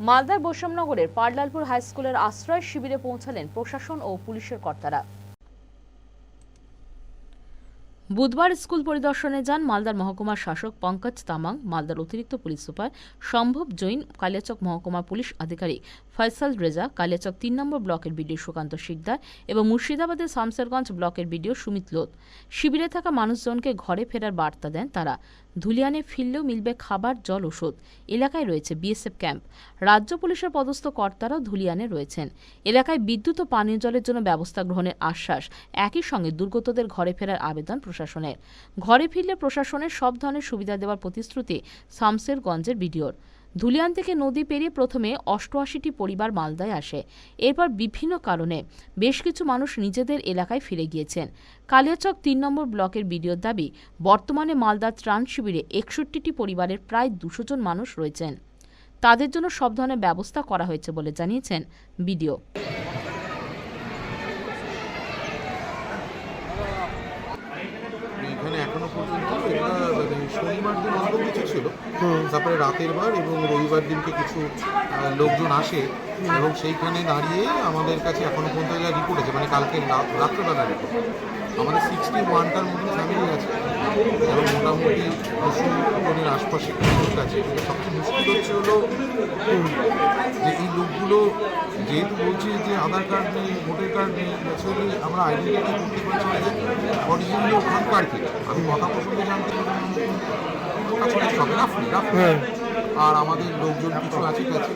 মালদার বৈষম্যনগরের পার্লালপুর হাইস্কুলের আশ্রয় শিবিরে পৌঁছালেন প্রশাসন ও পুলিশের কর্তারা। বুধবার স্কুল পরিদর্শনে যান মালদার মহকুমার শাসক পঙ্কজ তামাং, মালদার অতিরিক্ত পুলিশ সুপার সম্ভব জৈন, কালিয়াচক মহকুমা পুলিশ আধিকারিক ফয়সাল রেজা, কালিয়াচক তিন নম্বর ব্লকের বিডিও সুকান্ত শিকদার এবং মুর্শিদাবাদের শামসেরগঞ্জ ব্লকের বিডিও সুমিত লোত শিবিরে থাকা মানুষজনকে ঘরে ফেরার বার্তা দেন তারা। ধুলিয়ানে ফিরলেও মিলবে খাবার, জল, ওষুধ। এলাকায় রয়েছে বিএসএফ ক্যাম্প। রাজ্য পুলিশের পদস্থ কর্তারাও ধুলিয়ানে রয়েছেন। এলাকায় বিদ্যুৎ ও পানীয় জলের জন্য ব্যবস্থা গ্রহণের আশ্বাস। একই সঙ্গে দুর্গতদের ঘরে ফেরার আবেদন প্রশাসনের। ঘরে ফিরলে প্রশাসনের সব ধরনের সুবিধা দেওয়ার প্রতিশ্রুতি শামসেরগঞ্জের বিডিওর। ধুলিয়ান থেকে নদী পেরিয়ে প্রথমে অষ্টআশিটি পরিবার মালদায় আসে। এরপর বিভিন্ন কারণে বেশ কিছু মানুষ নিজেদের এলাকায় ফিরে গিয়েছেন। কালিয়াচক তিন নম্বর ব্লকের বিডিওর দাবি, বর্তমানে মালদা ত্রাণ শিবিরে একষট্টিটি পরিবারের প্রায় দুশো জন মানুষ রয়েছেন। তাদের জন্য সব ধরনের ব্যবস্থা করা হয়েছে বলে জানিয়েছেন বিডিও এখানে এখনও পর্যন্ত এটা শনিবার দিন অল্প কিছু ছিল। তারপরে রাতের বার এবং রবিবার দিনকে কিছু লোকজন আসে এবং সেইখানে দাঁড়িয়ে আমাদের কাছে এখনও পর্যন্ত যা রিপোর্ট আছে মানে কালকে রাত্রেবেলা রিপোর্ট আমাদের সিক্সটি ওয়ানটার মতন ফ্যামিলি আছে এবং মোটামুটি দুশো আশপাশে কিছু আছে। সবচেয়ে মুশকিল হচ্ছে হলো লোকগুলো যেহেতু বলছে যে আধার কার্ড নেই ভোটার কার্ড নেই অ্যাকচুয়ালি আমরা আইডেন্টিটি করতে পারছি না। যে অরিজিনালি ওখানকার কি? আমি কথা প্রসঙ্গে জানতে পারলাম রাফলি রাফলি আর আমাদের লোকজন কিছু আছে কাছে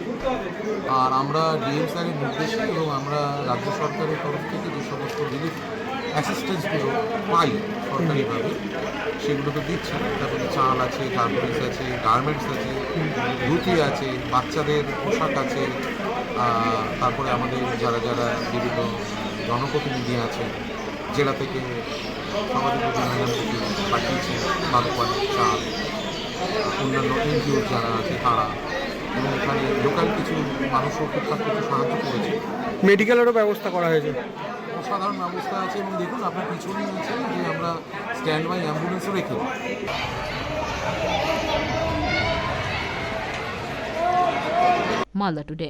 আর আমরা ডিএম স্যারের নির্দেশে এবং আমরা রাজ্য সরকারের তরফ থেকে যে সমস্ত রিলিফ অ্যাসিস্ট্যান্সগুলো পাই সরকারিভাবে সেগুলো তো দিচ্ছি তারপরে চাল আছে, গার্মেন্টস আছে গার্মেন্টস আছে ধুতি আছে, বাচ্চাদের পোশাক আছে তারপরে আমাদের যারা যারা বিভিন্ন জনপ্রতিনিধি আছে, জেলা থেকে নয়নামতি পাঠিয়েছে বারো পানি চাল, অন্যান্য এনজিও যারা আছে তারা, এবং এখানে লোকাল কিছু মানুষও টুকটাক কিছু সাহায্য করেছে। মেডিকেলেরও ব্যবস্থা করা হয়েছে। অসাধারণ ব্যবস্থা আছে এবং দেখুন আপনার পিছনে আছে যে আমরা স্ট্যান্ড বাই অ্যাম্বুলেন্সও রেখে মালদা টুডে।